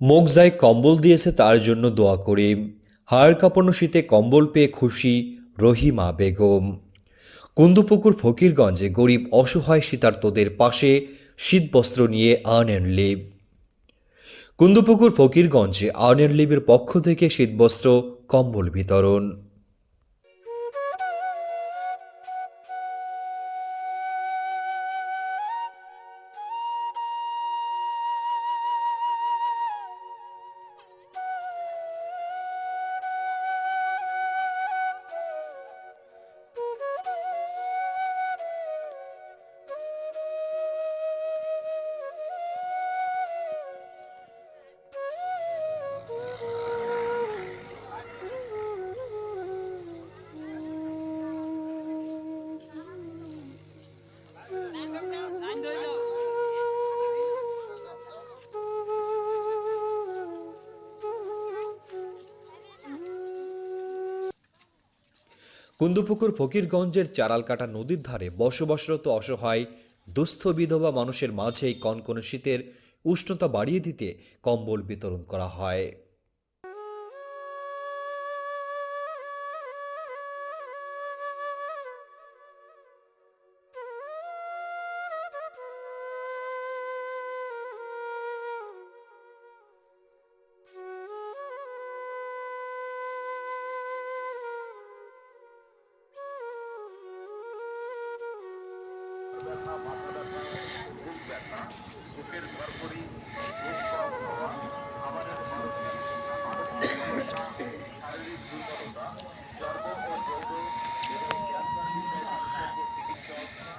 মোগজায় কম্বল দিয়েছে তার জন্য দোয়া করিম হাড় কাঁপানো শীতে কম্বল পেয়ে খুশি রহিমা বেগম। কুন্দুপুকুর ফকিরগঞ্জে গরিব অসহায় শীতার্তদের পাশে শীতবস্ত্র নিয়ে আর্ন অ্যান্ড লিভ। কুন্দুপুকুর ফকিরগঞ্জে আর্ন অ্যান্ড লিভের পক্ষ থেকে শীতবস্ত্র, কম্বল বিতরণ। কুন্দুপুকুর ফকিরগঞ্জের চারালকাটা নদীর ধারে বসবাসরত অসহায়, দুস্থ বিধবা মানুষের মাঝেই এই কনকনে শীতের উষ্ণতা বাড়িয়ে দিতে কম্বল বিতরণ করা হয়।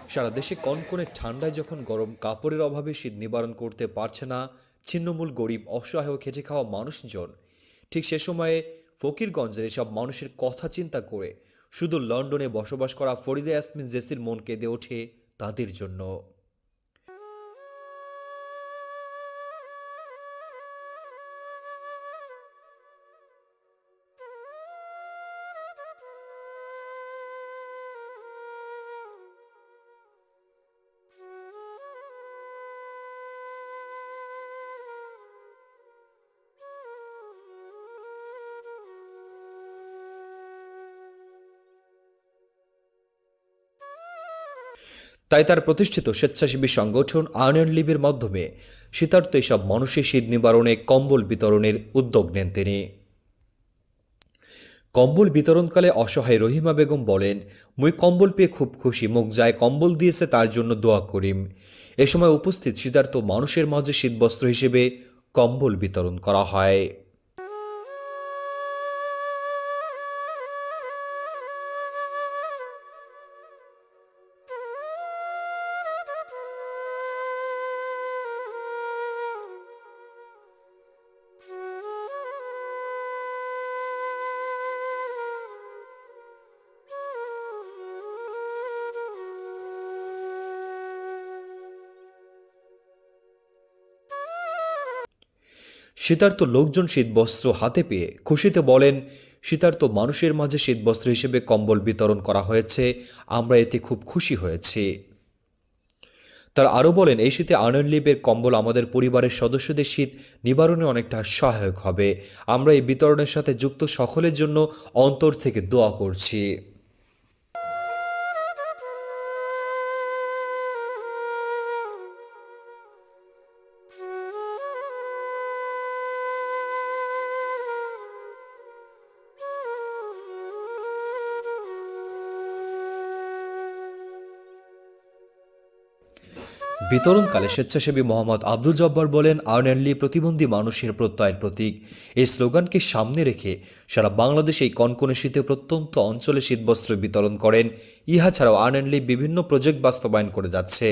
সারা দেশে কনকনে ঠান্ডায় যখন গরম কাপড়ের অভাবে শীত নিবারণ করতে পারছে না, ছিন্নমূল গরিব, অসহায় খেটে খাওয়া মানুষজন। ঠিক সে সময়ে ফকিরগঞ্জের এসব মানুষের কথা চিন্তা করে শুধু লন্ডনে বসবাস করা ফরিদা ইয়াসমিন জেসির মন কেঁদে ওঠে তাদের জন্য। তাই তার প্রতিষ্ঠিত স্বেচ্ছাসেবী সংগঠন আয়রন লিভের মাধ্যমে শীতার্থ এসব মানুষের শীত নিবারণে কম্বল বিতরণের উদ্যোগ নেন তিনি। কম্বল বিতরণকালে অসহায় রহিমা বেগম বলেন, মুই কম্বল পেয়ে খুব খুশি, মুখ যায় কম্বল দিয়েছে তার জন্য দোয়া করিম। এ সময় উপস্থিত শীতার্থ মানুষের মাঝে শীতবস্ত্র হিসেবে কম্বল বিতরণ করা হয়। শীতার্ত লোকজন শীতবস্ত্র হাতে পেয়ে খুশিতে বলেন শীতার্ত মানুষের মাঝে শীতবস্ত্র হিসেবে কম্বল বিতরণ করা হয়েছে, আমরা এতে খুব খুশি হয়েছি। তারা আরও বলেন, এই শীতে আনলিবের কম্বল আমাদের পরিবারের সদস্যদের শীত নিবারণে অনেকটা সহায়ক হবে। আমরা এই বিতরণের সাথে যুক্ত সকলের জন্য অন্তর থেকে দোয়া করছি। বিতরণকালে স্বেচ্ছাসেবী মোহাম্মদ আব্দুল জব্বার বলেন আর্নেনলি প্রতিবন্ধী মানুষের প্রত্যয়ের প্রতীক। এই স্লোগানকে সামনে রেখে সারা বাংলাদেশে এই কনকনে শীতে প্রত্যন্ত অঞ্চলে শীতবস্ত্র বিতরণ করেন। ইহা ছাড়াও আর্নেনলি বিভিন্ন প্রজেক্ট বাস্তবায়ন করে যাচ্ছে।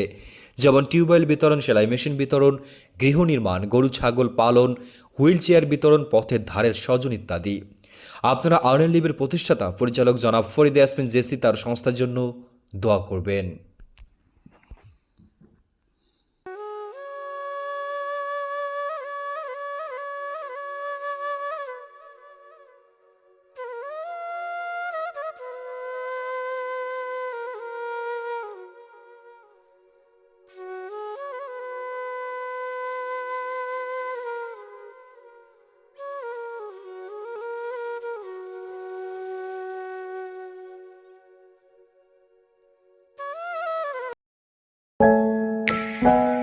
যেমন টিউবওয়েল বিতরণ, সেলাই মেশিন বিতরণ, গৃহ নির্মাণ, গরু ছাগল পালন, হুইল চেয়ার বিতরণ, পথের ধারের স্বজন ইত্যাদি। আপনারা আর্নেন লিভের প্রতিষ্ঠাতা, পরিচালক জনাব ফরিদে আসমিন জেসি তার সংস্থার জন্য দোয়া করবেন। করবেন